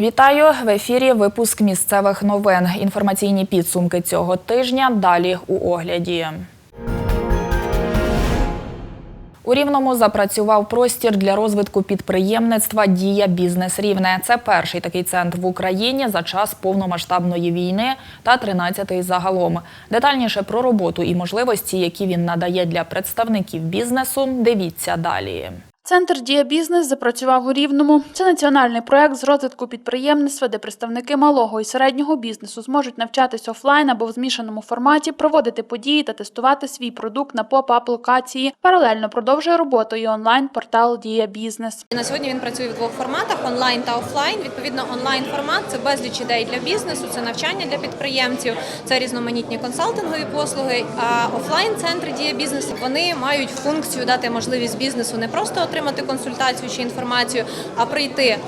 Вітаю в ефірі. Випуск місцевих новин. Інформаційні підсумки цього тижня. Далі у огляді. У Рівному запрацював простір для розвитку підприємництва Дія Бізнес Рівне. Це перший такий центр в Україні за час повномасштабної війни та 13-й загалом. Детальніше про роботу і можливості, які він надає для представників бізнесу. Дивіться далі. Центр Дія Бізнес запрацював у Рівному. Це національний проект з розвитку підприємництва, де представники малого і середнього бізнесу зможуть навчатись офлайн або в змішаному форматі, проводити події та тестувати свій продукт на поп-ап локації. Паралельно продовжує роботу і онлайн-портал Дія Бізнес. На сьогодні він працює в двох форматах: онлайн та офлайн. Відповідно, онлайн формат це безліч ідей для бізнесу, це навчання для підприємців, це різноманітні консалтингові послуги. А офлайн центри дія бізнесу вони мають функцію дати можливість бізнесу не просто отримати консультацію чи інформацію, а прийти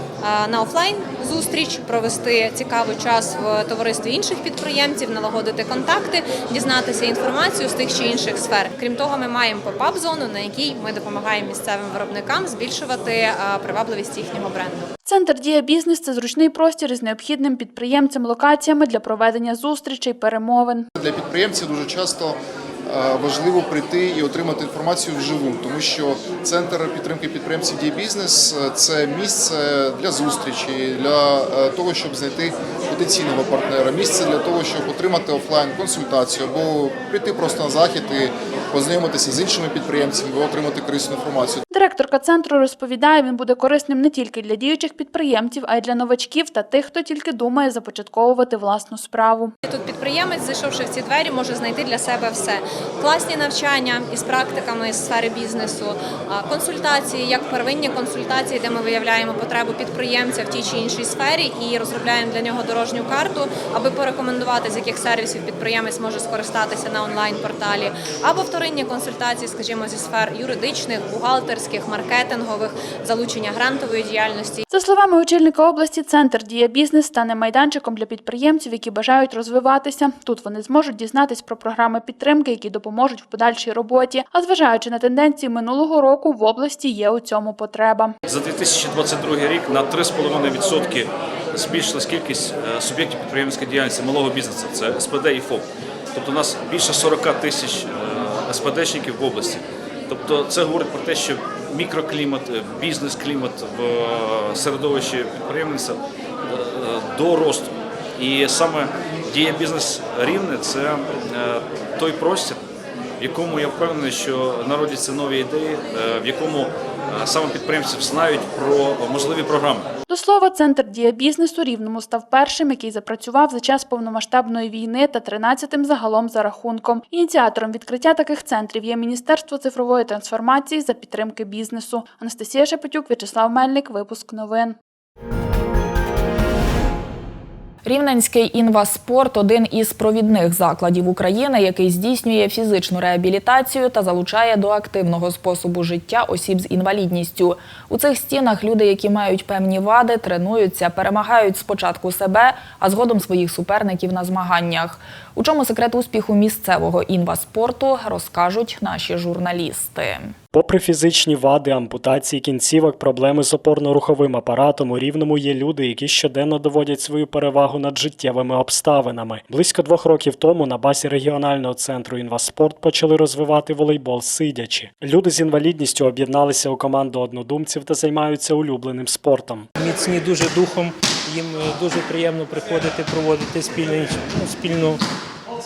на офлайн зустріч, провести цікавий час в товаристві інших підприємців, налагодити контакти, дізнатися інформацію з тих чи інших сфер. Крім того, ми маємо поп-ап зону, на якій ми допомагаємо місцевим виробникам збільшувати привабливість їхнього бренду. Центр Дія Бізнес це зручний простір із необхідним підприємцям локаціями для проведення зустрічей, перемовин. Для підприємців дуже часто е, важливо прийти і отримати інформацію вживу, тому що центр підтримки підприємців дій бізнес – це місце для зустрічі, для е, того, щоб знайти потенційного партнера, місце для того, щоб отримати офлайн консультацію або прийти просто на захід і познайомитися з іншими підприємцями, або отримати корисну інформацію. Директорка центру розповідає, він буде корисним не тільки для діючих підприємців, а й для новачків та тих, хто тільки думає започатковувати власну справу. Тут підприємець, зайшовши в ці двері, може знайти для себе все: класні навчання із практиками з сфери бізнесу, консультації, як первинні консультації, де ми виявляємо потребу підприємця в тій чи іншій сфері і розробляємо для нього дорожню карту, аби порекомендувати, з яких сервісів підприємець може скористатися на онлайн-порталі, або вторинні консультації, скажімо, зі сфер юридичних, бухгалтерських, маркетингових, залучення грантової діяльності. За словами очільника області, центр Дія Бізнес стане майданчиком для підприємців, які бажають розвиватися. Тут вони зможуть дізнатись про програми підтримки, які допоможуть в подальшій роботі. А зважаючи на тенденції минулого року, в області є у цьому потреба. За 2022 рік на 3,5% збільшилась кількість е, суб'єктів підприємницької діяльності малого бізнесу. Це СПД і ФОП. Тобто у нас більше 40 тисяч е, СПДшників в області. Тобто це говорить про те, що мікроклімат, е, бізнес-клімат в середовищі підприємництва до росту. І саме дія бізнес рівне це той простір, в якому я впевнений, що народяться нові ідеї, в якому саме підприємців знають про можливі програми. До слова, центр Дія Бізнесу Рівному став першим, який запрацював за час повномасштабної війни та 13-тим загалом за рахунком. Ініціатором відкриття таких центрів є Міністерство цифрової трансформації за підтримки бізнесу. Анастасія Шепетюк, В'ячеслав Мельник. Випуск новин. Рівненський інваспорт один із провідних закладів України, який здійснює фізичну реабілітацію та залучає до активного способу життя осіб з інвалідністю. У цих стінах люди, які мають певні вади, тренуються, перемагають спочатку себе, а згодом своїх суперників на змаганнях. У чому секрет успіху місцевого інваспорту, розкажуть наші журналісти. Попри фізичні вади, ампутації кінцівок, проблеми з опорно-руховим апаратом, у рівному є люди, які щоденно доводять свою перевагу над життєвими обставинами. Близько двох років тому на базі регіонального центру інваспорт почали розвивати волейбол сидячи. Люди з інвалідністю об'єдналися у команду однодумців та займаються улюбленим спортом. міцні дуже духом. Їм е, дуже приємно приходити, проводити спільний, ну, спільну,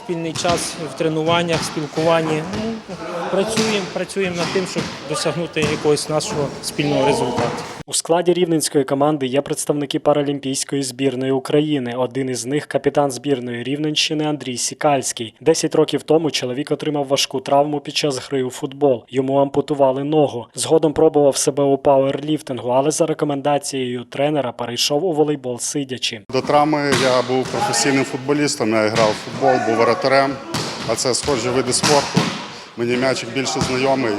спільний час в тренуваннях, спілкуванні. Ну, працюємо, працюємо над тим, щоб досягнути якогось нашого спільного результату. У складі рівненської команди є представники паралімпійської збірної України. Один із них капітан збірної Рівненщини Андрій Сікальський. Десять років тому чоловік отримав важку травму під час гри у футбол. Йому ампутували ногу. Згодом пробував себе у пауерліфтингу, але за рекомендацією тренера перейшов у волейбол сидячи. До травми я був професійним футболістом, я грав в футбол, був воротарем, а це схожі види спорту. Мені м'ячик більше знайомий.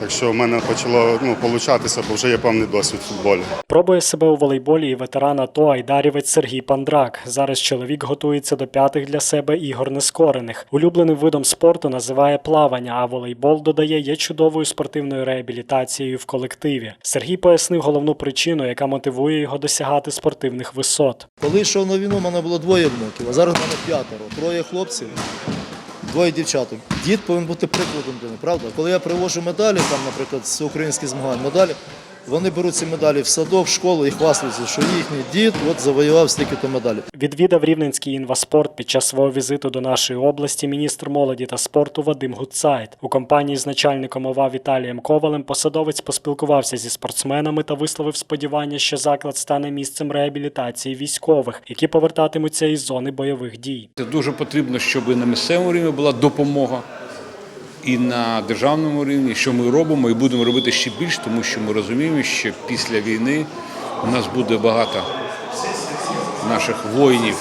Так що в мене почало ну, получатися, бо вже є певний досвід в футболі. Пробує себе у волейболі і ветеран АТО айдарівець Сергій Пандрак. Зараз чоловік готується до п'ятих для себе ігор нескорених. Улюбленим видом спорту називає плавання, а волейбол додає є чудовою спортивною реабілітацією в колективі. Сергій пояснив головну причину, яка мотивує його досягати спортивних висот. Коли йшов на війну, в мене було двоє внуків, а зараз в мене п'ятеро. Троє хлопців, двоє дівчаток. Дід повинен бути прикладом для них, правда? Коли я привожу медалі, там, наприклад, з українських змагань медалі, вони беруть ці медалі в садок, в школу і хвастаються, що їхній дід от завоював стільки-то медалей. Відвідав Рівненський інваспорт під час свого візиту до нашої області міністр молоді та спорту Вадим Гуцайт. У компанії з начальником ОВА Віталієм Ковалем посадовець поспілкувався зі спортсменами та висловив сподівання, що заклад стане місцем реабілітації військових, які повертатимуться із зони бойових дій. Це дуже потрібно, щоб на місцевому рівні була допомога, і на державному рівні, що ми робимо, і будемо робити ще більше, тому що ми розуміємо, що після війни у нас буде багато наших воїнів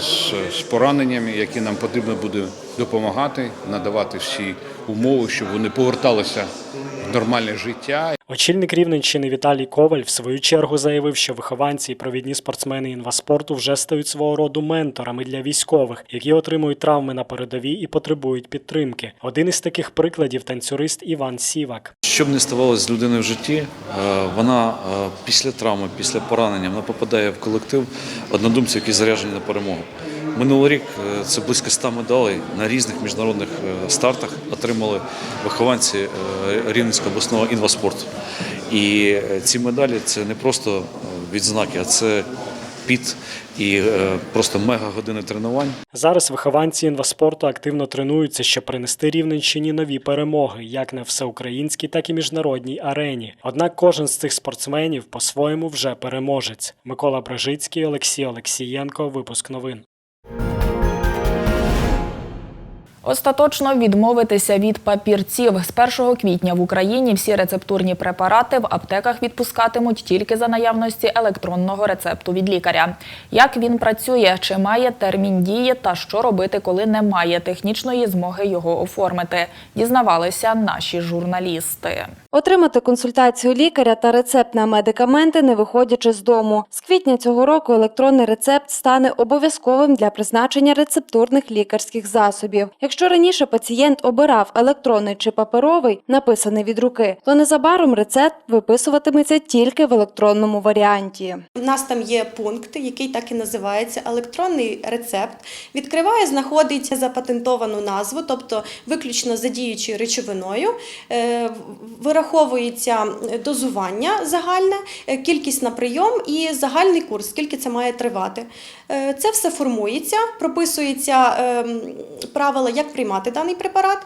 з, з пораненнями, які нам потрібно буде допомагати, надавати всі умови, щоб вони поверталися в нормальне життя. Очільник Рівненщини Віталій Коваль в свою чергу заявив, що вихованці і провідні спортсмени інваспорту вже стають свого роду менторами для військових, які отримують травми на передовій і потребують підтримки. Один із таких прикладів танцюрист Іван Сівак. Що б не ставалося з людиною в житті, е, вона е, після травми, після поранення, вона попадає в колектив однодумців, які заряджені на перемогу. Минулий рік е, це близько 100 медалей на різних міжнародних стартах отримали вихованці Рівненського обласного інваспорту. І е, ці медалі це не просто е, відзнаки, а це піт і е, просто мега години тренувань. Зараз вихованці інваспорту активно тренуються, щоб принести Рівненщині нові перемоги, як на всеукраїнській, так і міжнародній арені. Однак кожен з цих спортсменів по-своєму вже переможець. Микола Бражицький, Олексій Олексієнко. Випуск новин. Остаточно відмовитися від папірців з 1 квітня в Україні всі рецептурні препарати в аптеках відпускатимуть тільки за наявності електронного рецепту від лікаря. Як він працює, чи має термін дії та що робити, коли немає технічної змоги його оформити, дізнавалися наші журналісти. Отримати консультацію лікаря та рецепт на медикаменти, не виходячи з дому. З квітня цього року електронний рецепт стане обов'язковим для призначення рецептурних лікарських засобів. Якщо раніше пацієнт обирав електронний чи паперовий, написаний від руки, то незабаром рецепт виписуватиметься тільки в електронному варіанті. У нас там є пункт, який так і називається електронний рецепт. Відкриває, знаходить запатентовану назву, тобто виключно за діючою речовиною. Е, Вираховується дозування загальне, е, кількість на прийом і загальний курс, скільки це має тривати. Е, Це все формується, прописується ем, правила, як приймати даний препарат.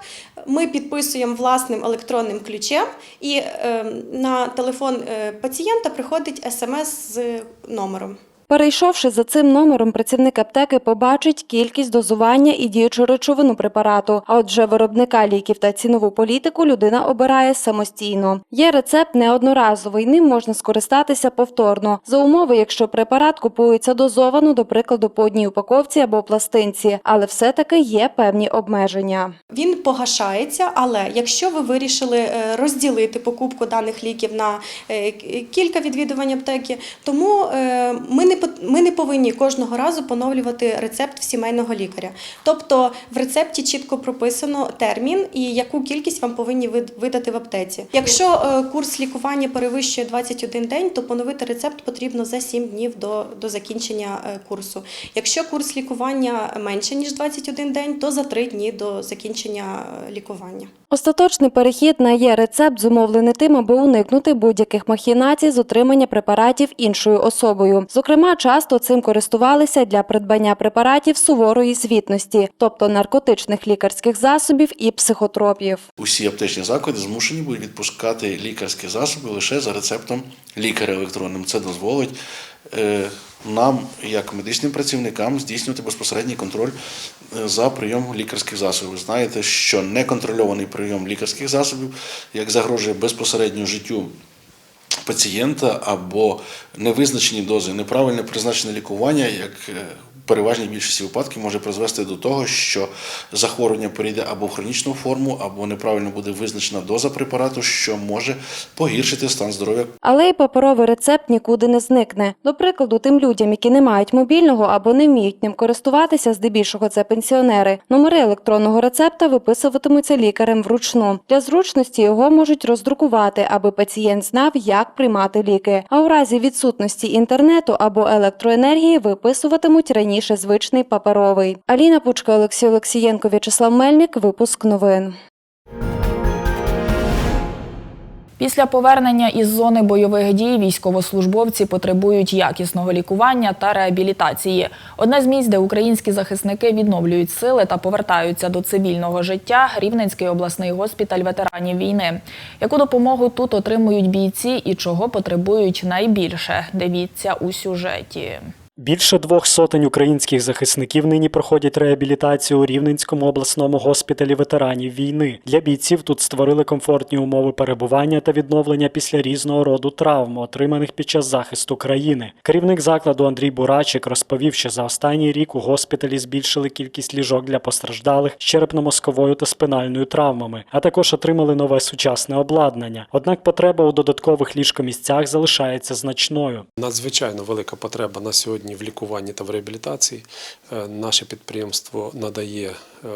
Ми підписуємо власним електронним ключем, і ем, на телефон е, пацієнта приходить смс з номером. Перейшовши за цим номером, працівник аптеки побачить кількість дозування і діючу речовину препарату. А от вже виробника ліків та цінову політику людина обирає самостійно. Є рецепт неодноразовий, ним можна скористатися повторно за умови, якщо препарат купується дозовано, до прикладу, по одній упаковці або пластинці, але все-таки є певні обмеження. Він погашається, але якщо ви вирішили е, розділити покупку даних ліків на е, кілька відвідувань аптеки, тому е, ми не пот- ми не повинні кожного разу поновлювати рецепт в сімейного лікаря. Тобто в рецепті чітко прописано термін і яку кількість вам повинні видати в аптеці. Якщо е, курс лікування перевищує 21 день, то поновити рецепт потрібно за 7 днів до, до закінчення е, курсу. Якщо курс лікування менше ніж 21 день, то за 3 дні до закінчення е, лікування. Остаточний перехід на є-рецепт зумовлений тим, аби уникнути будь-яких махінацій з отримання препаратів іншою особою. Зокрема, часто цим користувалися для придбання препаратів суворої звітності, тобто наркотичних лікарських засобів і психотропів. Усі аптечні заклади змушені будуть відпускати лікарські засоби лише за рецептом лікаря електронним. Це дозволить е, нам, як медичним працівникам, здійснювати безпосередній контроль е, за прийомом лікарських засобів. Ви знаєте, що неконтрольований прийом лікарських засобів як загрожує безпосередньо життю пацієнта або невизначені дози, неправильне призначене лікування, як е, переважній більшості випадків може призвести до того, що захворювання перейде або в хронічну форму, або неправильно буде визначена доза препарату, що може погіршити стан здоров'я Але й паперовий рецепт нікуди не зникне. До прикладу, тим людям, які не мають мобільного або не вміють ним користуватися, здебільшого це пенсіонери. Номери електронного рецепта виписуватимуться лікарем вручну. Для зручності його можуть роздрукувати, аби пацієнт знав, як приймати ліки. А у разі відсутності інтернету або електроенергії виписуватимуть раніше звичний паперовий. Аліна Пучка, Олексій Олексієнко, В'ячеслав Мельник. Випуск новин. Після повернення із зони бойових дій військовослужбовці потребують якісного лікування та реабілітації. Одне з місць, де українські захисники відновлюють сили та повертаються до цивільного життя – Рівненський обласний госпіталь ветеранів війни. Яку допомогу тут отримують бійці і чого потребують найбільше? Дивіться у сюжеті. Більше двох сотень українських захисників нині проходять реабілітацію у Рівненському обласному госпіталі ветеранів війни. Для бійців тут створили комфортні умови перебування та відновлення після різного роду травм, отриманих під час захисту країни. Керівник закладу Андрій Бурачик розповів, що за останній рік у госпіталі збільшили кількість ліжок для постраждалих з черепно-мозковою та спинальною травмами, а також отримали нове сучасне обладнання. Однак потреба у додаткових ліжкомісцях залишається значною. Надзвичайно велика потреба на сьогодні в лікуванні та в реабілітації. Е, Наше підприємство надає е,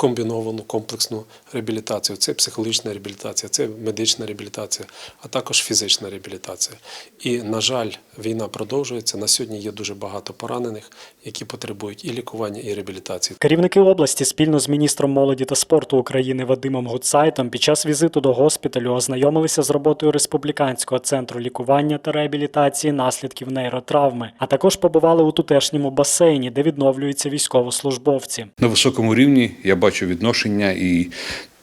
комбіновану комплексну реабілітацію. Це психологічна реабілітація, це медична реабілітація, а також фізична реабілітація. І, на жаль, війна продовжується. На сьогодні є дуже багато поранених, які потребують і лікування, і реабілітації. Керівники області спільно з міністром молоді та спорту України Вадимом Гуцайтом під час візиту до госпіталю ознайомилися з роботою республіканського центру лікування та реабілітації наслідків нейротравми, а також побували у тутешньому басейні, де відновлюються військовослужбовці. На високому рівні я бачу відношення і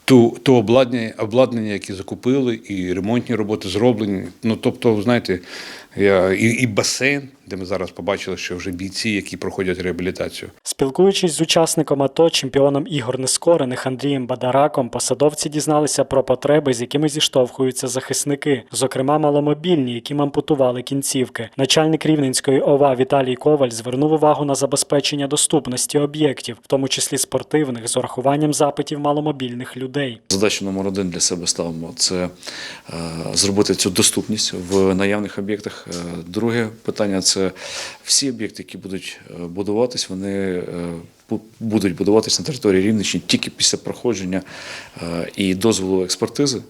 ту, ту обладнання, обладнання, які закупили, і ремонтні роботи зроблені. Ну тобто, знаєте, і, і басейн, де ми зараз побачили, що вже бійці, які проходять реабілітацію. Спілкуючись з учасником АТО, чемпіоном ігор нескорених Андрієм Бадараком, посадовці дізналися про потреби, з якими зіштовхуються захисники, зокрема маломобільні, яким ампутували кінцівки. Начальник Рівненської ОВА Віталій Коваль звернув увагу на забезпечення доступності об'єктів, в тому числі спортивних, з урахуванням запитів маломобільних людей. Задачу номер один для себе ставимо це е, зробити цю доступність в наявних об'єктах. Е, Друге питання це всі об'єкти, які будуть е, будуватись, вони е, бу- будуть будуватись на території Рівненщини тільки після проходження і дозволу експертизи.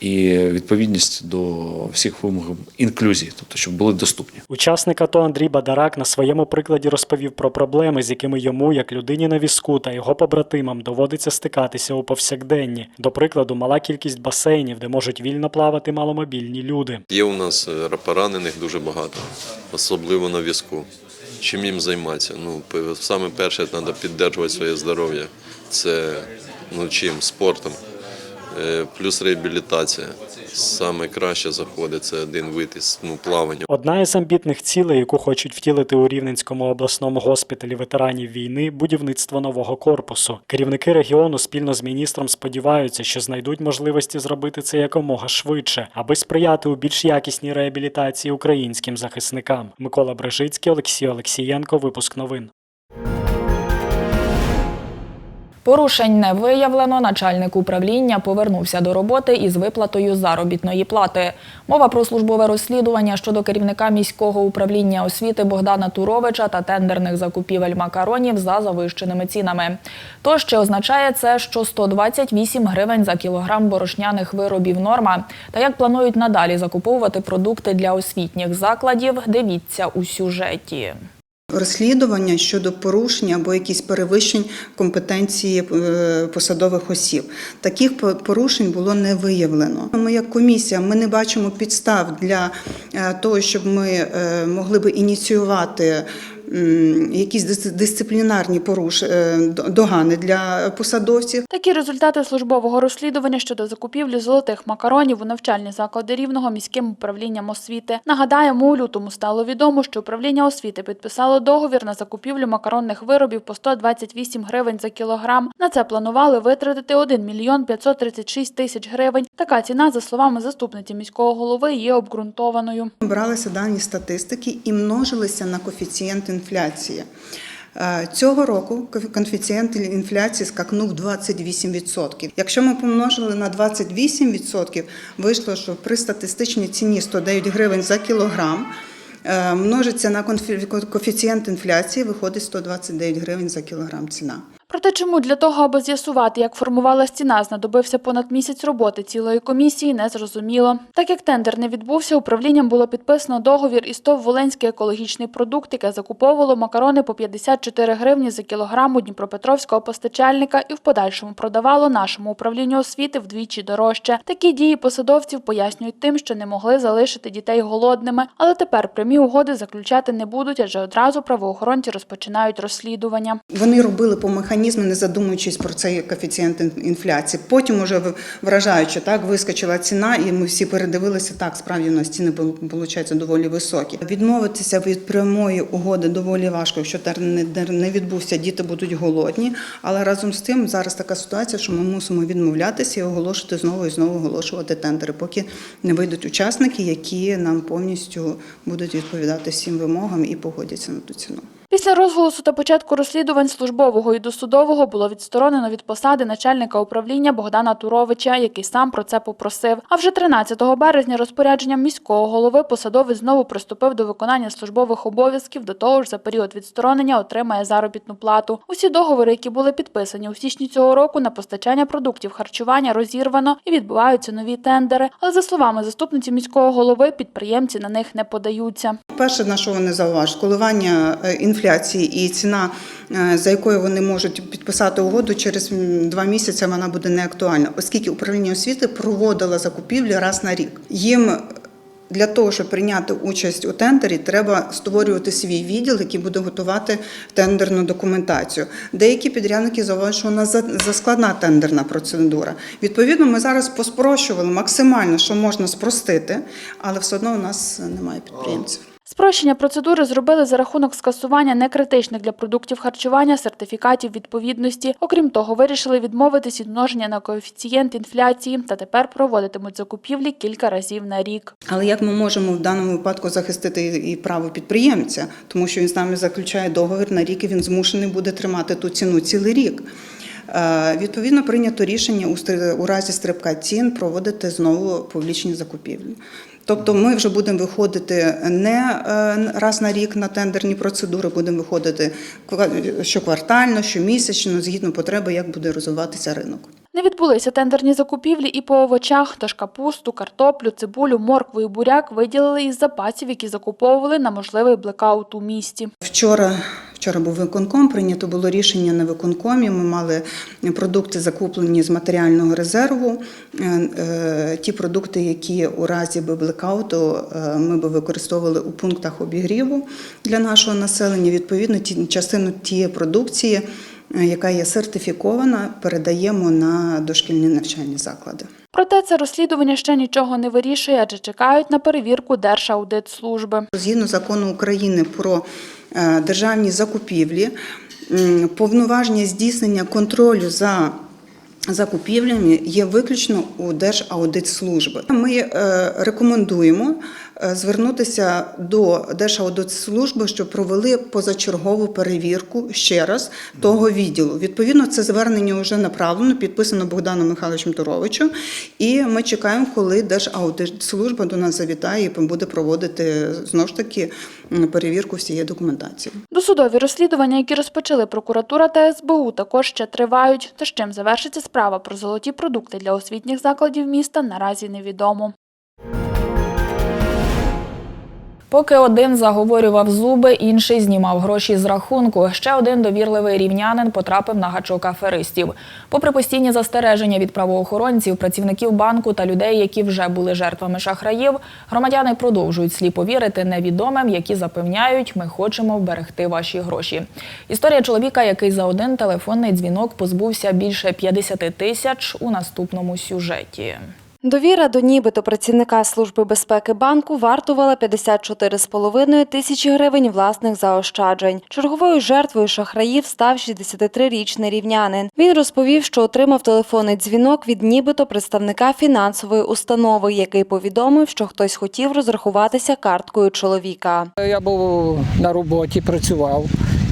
І відповідність до всіх вимог інклюзії, тобто щоб були доступні. Учасник АТО Андрій Бадарак на своєму прикладі розповів про проблеми, з якими йому, як людині на візку та його побратимам, доводиться стикатися у повсякденні. До прикладу, мала кількість басейнів, де можуть вільно плавати маломобільні люди. Є у нас е, поранених дуже багато, особливо на візку. Чим їм займатися? Ну, саме перше, треба підтримувати своє здоров'я. Це ну, чим? Спортом. Е, Плюс реабілітація. Саме краще заходить це один вид із ну, плавання. Одна із амбітних цілей, яку хочуть втілити у Рівненському обласному госпіталі ветеранів війни, будівництво нового корпусу. Керівники регіону спільно з міністром сподіваються, що знайдуть можливості зробити це якомога швидше, аби сприяти у більш якісній реабілітації українським захисникам. Микола Брежицький, Олексій Олексієнко. Випуск новин. Порушень не виявлено. Начальник управління повернувся до роботи із виплатою заробітної плати. Мова про службове розслідування щодо керівника міського управління освіти Богдана Туровича та тендерних закупівель макаронів за завищеними цінами. То ще означає це, що 128 гривень за кілограм борошняних виробів норма. Та як планують надалі закуповувати продукти для освітніх закладів, дивіться у сюжеті. Розслідування щодо порушень або якісь перевищень компетенції е, посадових осіб. Таких порушень було не виявлено. Ми як комісія ми не бачимо підстав для е, того, щоб ми е, могли би ініціювати. Якісь дис- дисциплінарні поруш е, догани для посадовців. Такі результати службового розслідування щодо закупівлі золотих макаронів у навчальні заклади рівного міським управлінням освіти. Нагадаємо, у лютому стало відомо, що управління освіти підписало договір на закупівлю макаронних виробів по 128 гривень за кілограм. На це планували витратити 1 мільйон 536 тисяч гривень. Така ціна, за словами заступниці міського голови, є обґрунтованою. Бралися дані статистики і множилися на коефіцієнт інфляції. Е, Цього року коефіцієнт інфляції скакнув 28%. Якщо ми помножили на 28%, вийшло, що при статистичній ціні 109 гривень за кілограм е, множиться на коефіцієнт інфляції, виходить 129 гривень за кілограм ціна. Проте чому для того, аби з'ясувати, як формувалась ціна, знадобився понад місяць роботи цілої комісії, не зрозуміло. Так як тендер не відбувся, управлінням було підписано договір із ТОВ Волинський екологічний продукт, яке закуповувало макарони по 54 гривні за кілограм у дніпропетровського постачальника і в подальшому продавало нашому управлінню освіти вдвічі дорожче. Такі дії посадовців пояснюють тим, що не могли залишити дітей голодними, але тепер прямі угоди заключати не будуть, адже одразу правоохоронці розпочинають розслідування. Вони робили по механізму, не задумуючись про цей коефіцієнт інфляції. Потім уже вражаючи, так вискочила ціна, і ми всі передивилися. Так, справді у нас ціни виходить доволі високі. Відмовитися від прямої угоди доволі важко, якщо термін не відбувся, діти будуть голодні. Але разом з тим зараз така ситуація, що ми мусимо відмовлятися і оголошувати знову і знову оголошувати тендери, поки не вийдуть учасники, які нам повністю будуть відповідати всім вимогам і погодяться на ту ціну. Після розголосу та початку розслідувань службового і досудового було відсторонено від посади начальника управління Богдана Туровича, який сам про це попросив. А вже 13 березня розпорядженням міського голови посадовець знову приступив до виконання службових обов'язків. До того ж, за період відсторонення отримає заробітну плату. Усі договори, які були підписані у січні цього року, на постачання продуктів харчування розірвано і відбуваються нові тендери. Але за словами заступниці міського голови, підприємці на них не подаються. Перше, на що вони зауважують, коливання е, інфляції і ціна, е, за якою вони можуть підписати угоду, через два місяці вона буде неактуальна, оскільки управління освіти проводило закупівлі раз на рік. Їм для того, щоб прийняти участь у тендері, треба створювати свій відділ, який буде готувати тендерну документацію. Деякі підрядники зауважують, що у нас за- заскладна тендерна процедура. Відповідно, ми зараз поспрощували максимально, що можна спростити, але все одно у нас немає підприємців. Спрощення процедури зробили за рахунок скасування некритичних для продуктів харчування сертифікатів відповідності. Окрім того, вирішили відмовитись від множення на коефіцієнт інфляції та тепер проводитимуть закупівлі кілька разів на рік. Але як ми можемо в даному випадку захистити і право підприємця, тому що він з нами заключає договір на рік, і він змушений буде тримати ту ціну цілий рік. Е, Відповідно, прийнято рішення у разі стрибка цін проводити знову публічні закупівлі. Тобто ми вже будемо виходити не е, раз на рік на тендерні процедури, будемо виходити ква- щоквартально, щомісячно, згідно потреби, як буде розвиватися ринок. Не відбулися тендерні закупівлі і по овочах, тож капусту, картоплю, цибулю, моркву і буряк виділили із запасів, які закуповували на можливий блекаут у місті. Вчора, вчора був виконком, прийнято було рішення на виконкомі. Ми мали продукти закуплені з матеріального резерву. Е, е, Ті продукти, які у разі би блекауту е, ми би використовували у пунктах обігріву для нашого населення. Відповідно, ті частину тієї продукції, яка є сертифікована, передаємо на дошкільні навчальні заклади. Проте це розслідування ще нічого не вирішує, адже чекають на перевірку Держаудитслужби. Згідно закону України про державні закупівлі, повноваження здійснення контролю за закупівлями є виключно у Держаудитслужби. Ми е, рекомендуємо е, звернутися до Держаудитслужби, щоб провели позачергову перевірку ще раз того відділу. Відповідно, це звернення вже направлено, підписано Богданом Михайловичем Туровичем, і ми чекаємо, коли Держаудитслужба до нас завітає і буде проводити знову ж таки перевірку всієї документації. Досудові розслідування, які розпочали прокуратура та СБУ, також ще тривають. Та з чим завершиться справа про золоті продукти для освітніх закладів міста, наразі невідомо. Поки один заговорював зуби, інший знімав гроші з рахунку. Ще один довірливий рівнянин потрапив на гачок аферистів. Попри постійні застереження від правоохоронців, працівників банку та людей, які вже були жертвами шахраїв, громадяни продовжують сліпо вірити невідомим, які запевняють, ми хочемо вберегти ваші гроші. Історія чоловіка, який за один телефонний дзвінок позбувся більше 50 тисяч у наступному сюжеті. Довіра до нібито працівника Служби безпеки банку вартувала 54,5 тисячі гривень власних заощаджень. Черговою жертвою шахраїв став 63-річний рівнянин. Він розповів, що отримав телефонний дзвінок від нібито представника фінансової установи, який повідомив, що хтось хотів розрахуватися карткою чоловіка. Я був на роботі, працював.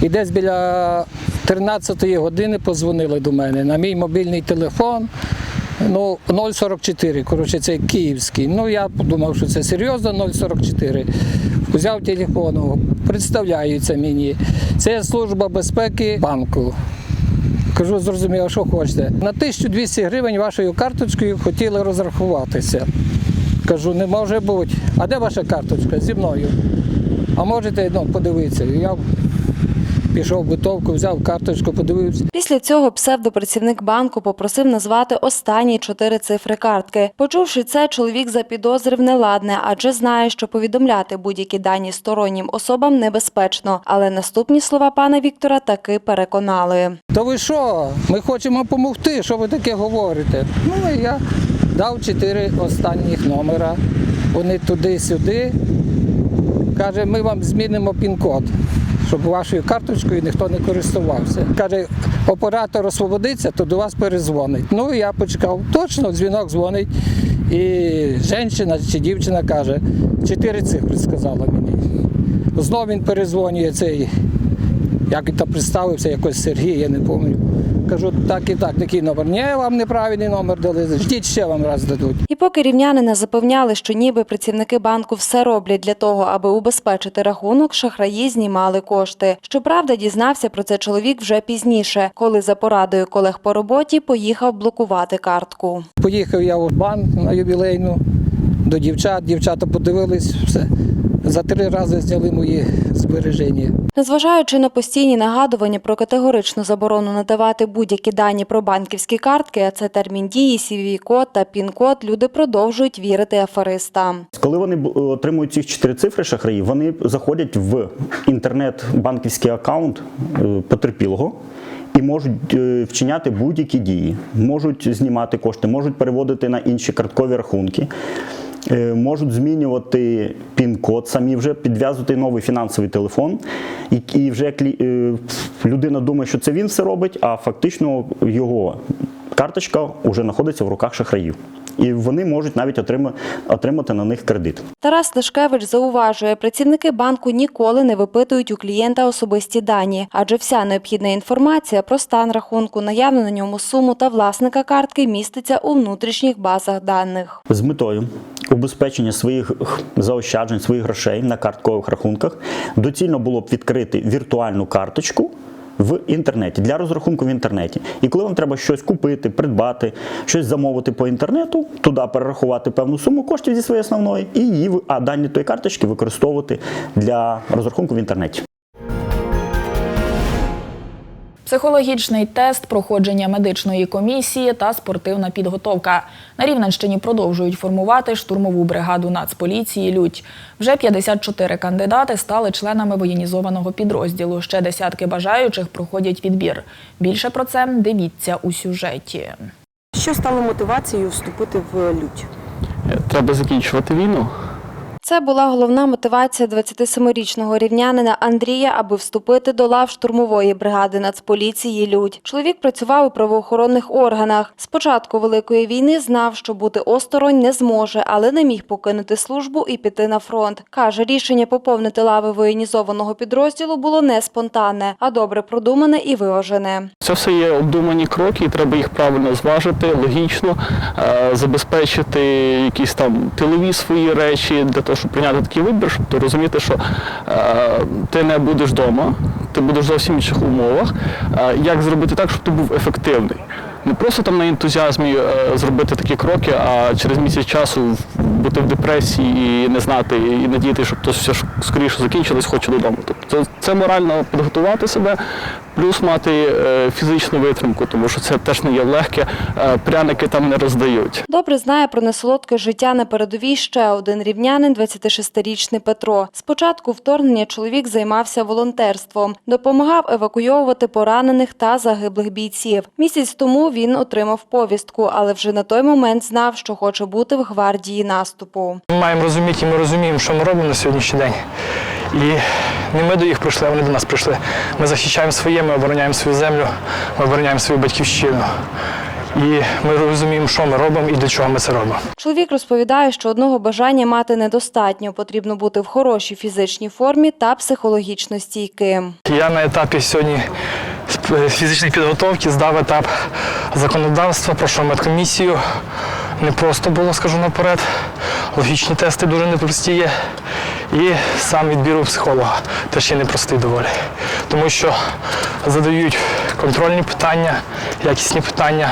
І десь біля 13-ї години позвонили до мене на мій мобільний телефон. Ну, 044, коротше, це київський. Ну, я подумав, що це серйозно, 044. Взяв телефон, представляються мені. Це служба безпеки банку. Кажу, зрозуміло, що хочете. На 1200 гривень вашою карточкою хотіли розрахуватися. Кажу, не може бути. А де ваша карточка? Зі мною. А можете ну, подивитися. Я пішов в битовку, взяв карточку, подивився. Після цього псевдопрацівник банку попросив назвати останні чотири цифри картки. Почувши це, чоловік запідозрив неладне, адже знає, що повідомляти будь-які дані стороннім особам небезпечно. Але наступні слова пана Віктора таки переконали. То ви що? Ми хочемо допомогти, що ви таке говорите? Ну і я дав чотири останніх номера. Вони туди-сюди. Каже, ми вам змінимо пін-код, щоб вашою карточкою ніхто не користувався. Каже, оператор освободиться, то до вас перезвонить. Ну я почекав. Точно дзвінок дзвонить. І жінка чи дівчина каже, чотири цифри сказала мені. Знову він перезвонює цей, як він там представився, якось Сергій, я не пам'ятаю. Кажу, так і так, такий номер. Ні, вам неправильний номер дали. Ждіть ще вам раз дадуть. І поки рівнянина запевняли, що ніби працівники банку все роблять для того, аби убезпечити рахунок, шахраї знімали кошти. Щоправда, дізнався про це чоловік вже пізніше, коли за порадою колег по роботі поїхав блокувати картку. Поїхав я в банк на ювілейну до дівчат. Дівчата подивились все. За три рази зняли мої збереження. Незважаючи на постійні нагадування про категоричну заборону надавати будь-які дані про банківські картки, а це термін дії, CVV-код та пін-код, люди продовжують вірити аферистам. Коли вони отримують ці чотири цифри шахраї, вони заходять в інтернет-банківський аккаунт е, потерпілого. І можуть е, вчиняти будь-які дії, можуть знімати кошти, можуть переводити на інші карткові рахунки, можуть змінювати пін-код, самі вже підв'язувати новий фінансовий телефон. І, вже е, людина думає, що це він все робить, а фактично його карточка вже знаходиться в руках шахраїв. І вони можуть навіть отрима- отримати на них кредит. Тарас Лешкевич зауважує, працівники банку ніколи не випитують у клієнта особисті дані, адже вся необхідна інформація про стан рахунку, наявну на ньому суму та власника картки міститься у внутрішніх базах даних. З метою убезпечення своїх заощаджень, своїх грошей на карткових рахунках доцільно було б відкрити віртуальну карточку. В інтернеті для розрахунку в інтернеті. І коли вам треба щось купити, придбати, щось замовити по інтернету, туди перерахувати певну суму коштів зі своєї основної, і її а дані тої карточки використовувати для розрахунку в інтернеті. Психологічний тест, проходження медичної комісії та спортивна підготовка. На Рівненщині продовжують формувати штурмову бригаду Нацполіції Людь. Вже 54 кандидати стали членами воєнізованого підрозділу. Ще десятки бажаючих проходять відбір. Більше про це дивіться у сюжеті. Що стало мотивацією вступити в лють? Треба закінчувати війну. Це була головна мотивація 27-річного рівнянина Андрія, аби вступити до лав штурмової бригади Нацполіції Людь. Чоловік працював у правоохоронних органах. З початку великої війни знав, що бути осторонь не зможе, але не міг покинути службу і піти на фронт. каже, рішення поповнити лави воєнізованого підрозділу було не спонтанне, а добре продумане і виважене. Це все є обдумані кроки, треба їх правильно зважити, логічно е, забезпечити якісь там тилові свої речі для того, щоб прийняти такий вибір, щоб ти розуміти, що е, ти не будеш вдома, ти будеш зовсім інших умовах. Е, як зробити так, щоб ти був ефективний? Не просто там на ентузіазмі е, зробити такі кроки, а через місяць часу бути в депресії і не знати, і надіяти, щоб то все скоріше закінчилось, хочу додому. Тобто це, це морально підготувати себе, плюс мати е, фізичну витримку, тому що це теж не є легке. Е, Пряники там не роздають. Добре знає про несолодке життя на передовій ще один рівнянин, 26-річний Петро. Спочатку вторгнення чоловік займався волонтерством, допомагав евакуйовувати поранених та загиблих бійців. Місяць тому він отримав повістку, але вже на той момент знав, що хоче бути в гвардії наступу. Ми маємо розуміти, і ми розуміємо, що ми робимо на сьогоднішній день. І не ми до їх прийшли, а вони до нас прийшли. Ми захищаємо своє, ми обороняємо свою землю, ми обороняємо свою батьківщину. І ми розуміємо, що ми робимо і для чого ми це робимо. Чоловік розповідає, що одного бажання мати недостатньо. Потрібно бути в хорошій фізичній формі та психологічно стійким. Я на етапі сьогодні фізичної підготовки здав етап законодавства, пройшов медкомісію. Не просто було, скажу наперед. Логічні тести дуже непрості є. І сам відбір у психолога теж є непростий доволі. Тому що задають контрольні питання, якісні питання.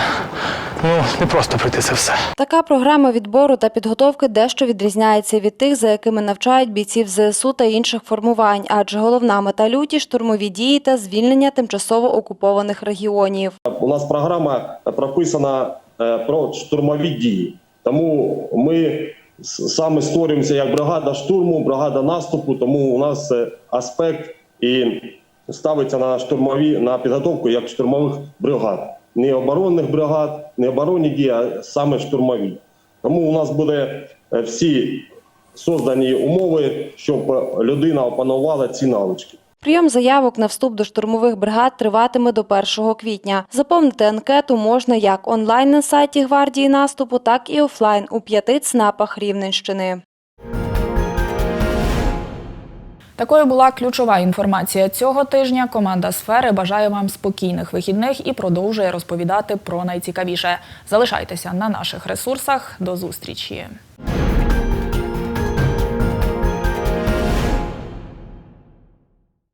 Ну, не просто пройти це все. Така програма відбору та підготовки дещо відрізняється від тих, за якими навчають бійців ЗСУ та інших формувань, адже головна мета люті штурмові дії та звільнення тимчасово окупованих регіонів. У нас програма прописана про штурмові дії. Тому ми саме створюємося як бригада штурму, бригада наступу. Тому у нас е, аспект і ставиться на штурмові на підготовку як штурмових бригад. Не оборонних бригад, не оборонні дії, а саме штурмові. Тому у нас буде е, всі создані умови, щоб е, людина опанувала ці навички. Прийом заявок на вступ до штурмових бригад триватиме до 1 квітня. Заповнити анкету можна як онлайн на сайті гвардії наступу, так і офлайн у п'яти ЦНАПах Рівненщини. Такою була ключова інформація цього тижня. Команда сфери бажає вам спокійних вихідних і продовжує розповідати про найцікавіше. Залишайтеся на наших ресурсах. До зустрічі.